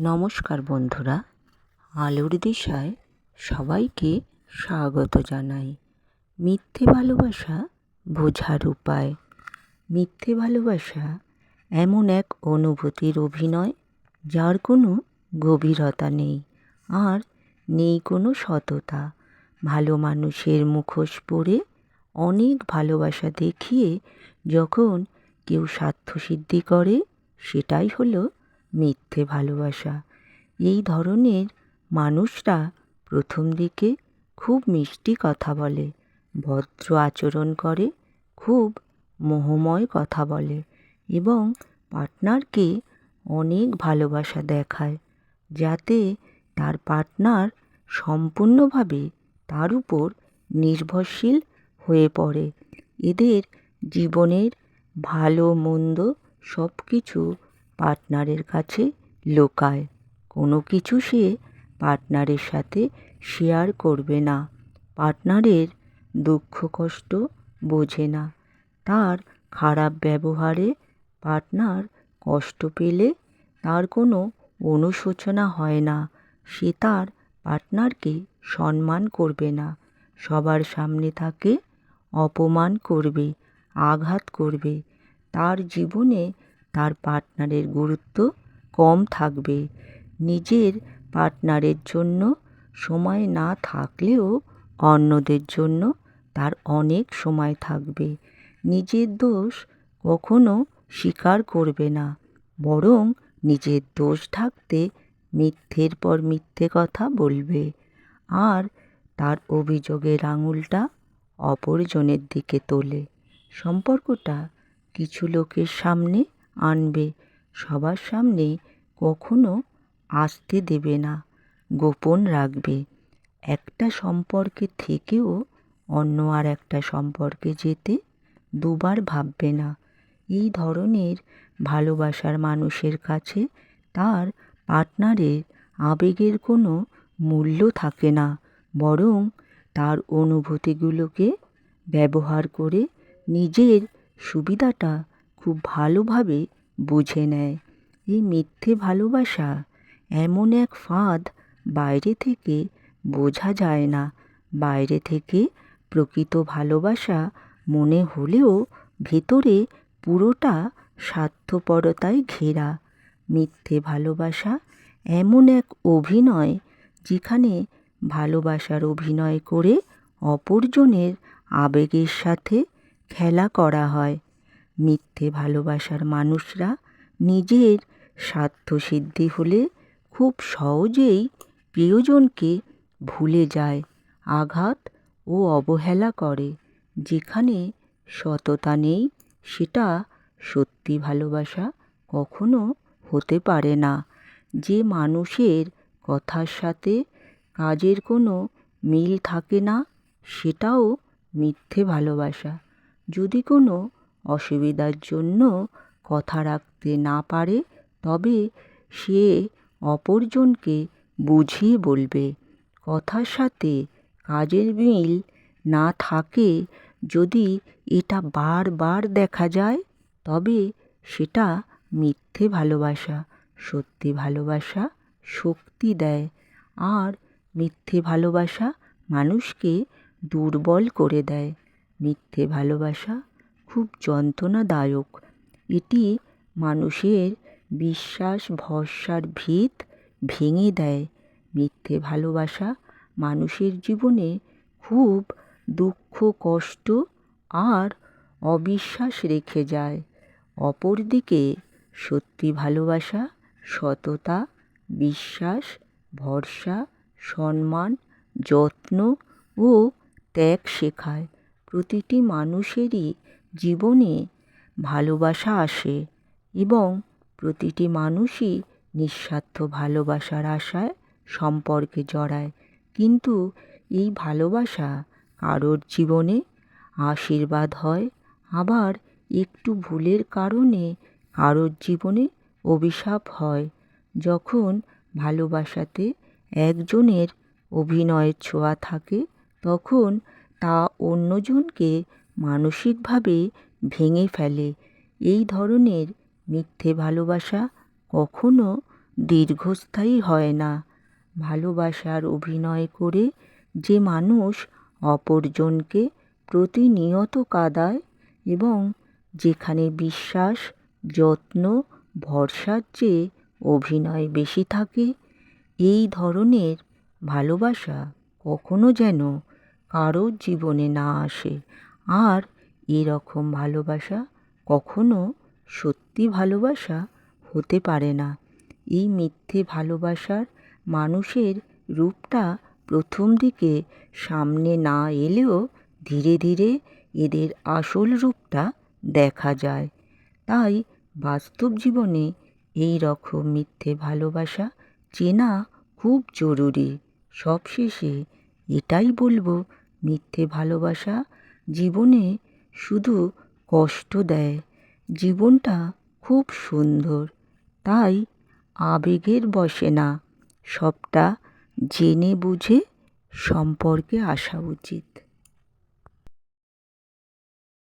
নমস্কার বন্ধুরা, আলোর দিশায় সবাইকে স্বাগত জানাই। মিথ্যে ভালোবাসা বোঝার উপায়। মিথ্যে ভালোবাসা এমন এক অনুভূতির অভিনয়, যার কোনো গভীরতা নেই আর নেই কোনো সততা। ভালো মানুষের মুখোশ পরে অনেক ভালোবাসা দেখিয়ে যখন কেউ স্বার্থসিদ্ধি করে, সেটাই হলো মিথ্যে ভালোবাসা। এই ধরনের মানুষরা প্রথম দিকে খুব মিষ্টি কথা বলে, ভদ্র আচরণ করে, খুব মোহময় কথা বলে এবং পার্টনারকে অনেক ভালোবাসা দেখায় যাতে তার পার্টনার সম্পূর্ণভাবে তার উপর নির্ভরশীল হয়ে পড়ে। এদের জীবনের ভালো, মন্দ সব কিছু পার্টনারের কাছে লোকায়। কোনো কিছু সে পার্টনারের সাথে শেয়ার করবে না। পার্টনারের দুঃখ কষ্ট বোঝে না। তার খারাপ ব্যবহারে পার্টনার কষ্ট পেলে তার কোনো অনুশোচনা হয় না। সে তার পার্টনারকে সম্মান করবে না। সবার সামনে তাকে অপমান করবে, আঘাত করবে। তার জীবনে পার্টনারের গুরুত্ব কম থাকবে। নিজের পার্টনারের জন্য সময় না থাকলেও অন্যদের জন্য তার অনেক সময় থাকবে। নিজের দোষ কখনো স্বীকার করবে না, বরং নিজের দোষ ঢাকতে মিথ্যের পর মিথ্যে কথা বলবে। আর তার অভিযোগের আঙুলটা অপরজনের দিকে তোলে। সম্পর্কটা কিছু লোকের সামনে আনবে। সবার সামনে কখনো আসতে দেবে না, গোপন রাখবে। একটা সম্পর্কে থেকেও অন্য আর একটা সম্পর্কে যেতে দুবার ভাববে না। এই ধরনের ভালোবাসার মানুষের কাছে তার পার্টনারের আবেগের কোনো মূল্য থাকে না, বরং তার অনুভূতিগুলোকে ব্যবহার করে নিজের সুবিধাটা খুব ভালোভাবে বুঝে নেয়। এই মিথ্যে ভালোবাসা এমন এক ফাঁদ বাইরে থেকে বোঝা যায় না। বাইরে থেকে প্রকৃত ভালোবাসা মনে হলেও ভেতরে পুরোটা স্বার্থপরতায় ঘেরা। মিথ্যে ভালোবাসা এমন এক অভিনয় যেখানে ভালোবাসার অভিনয় করে অপরজনের আবেগের সাথে খেলা করা হয়। মিথ্যে ভালোবাসার মানুষরা নিজের স্বার্থসিদ্ধি হলে খুব সহজেই প্রিয়জনকে ভুলে যায়, আঘাত ও অবহেলা করে। যেখানে সততা নেই, সেটা সত্যি ভালোবাসা কখনো হতে পারে না। যে মানুষের কথার সাথে কাজের কোনো মিল থাকে না, সেটাও মিথ্যে ভালোবাসা। যদি কোনো অসুবিধার জন্য কথা রাখতে না পারে, তবে সে অপরজনকে বুঝিয়ে বলবে। কথার সাথে কাজের মিল না থাকে, যদি এটা বারবার দেখা যায়, তবে সেটা মিথ্যে ভালোবাসা, সত্যি ভালোবাসা শক্তি দেয়। আর মিথ্যে ভালোবাসা মানুষকে দুর্বল করে দেয়। মিথ্যে ভালোবাসা খুব যন্ত্রণাদায়ক। এটি মানুষের বিশ্বাস, ভরসার ভিত ভেঙে দেয়। মিথ্যে ভালোবাসা মানুষের জীবনে খুব দুঃখ, কষ্ট আর অবিশ্বাস রেখে যায়। অপরদিকে সত্যি ভালোবাসা, সততা, বিশ্বাস, ভরসা, সম্মান, যত্ন ও ত্যাগ শেখায়। প্রতিটি মানুষেরই জীবনে ভালোবাসা আসে এবং প্রতিটি মানুষই নিঃস্বার্থ ভালোবাসার আশায় সম্পর্কে জড়ায়। কিন্তু এই ভালোবাসা কারোর জীবনে আশীর্বাদ হয়, আবার একটু ভুলের কারণে কারোর জীবনে অভিশাপ হয়। যখন ভালোবাসাতে একজনের অভিনয়ের ছোঁয়া থাকে, তখন তা অন্যজনকে মানসিকভাবে ভেঙে ফেলে। এই ধরনের মিথ্যে ভালোবাসা কখনো দীর্ঘস্থায়ী হয় না। ভালোবাসার অভিনয় করে যে মানুষ অপরজনকে প্রতিনিয়ত কাদায় এবং যেখানে বিশ্বাস, যত্ন, ভরসার চেয়ে অভিনয় বেশি থাকে, এই ধরনের ভালোবাসা কখনো যেন কারোর জীবনে না আসে। আর এরকম ভালোবাসা কখনো সত্যি ভালোবাসা হতে পারে না। এই মিথ্যে ভালোবাসার মানুষের রূপটা প্রথম দিকে সামনে না এলেও ধীরে ধীরে এদের আসল রূপটা দেখা যায়। তাই বাস্তব জীবনে এই রকম মিথ্যে ভালোবাসা চেনা খুব জরুরি। সবশেষে এটাই বলব, মিথ্যে ভালোবাসা জীবনে শুধু কষ্ট দেয়। জীবনটা খুব সুন্দর। তাই আবেগের বসে না, সবটা জেনে বুঝে সম্পর্কে আসা উচিত।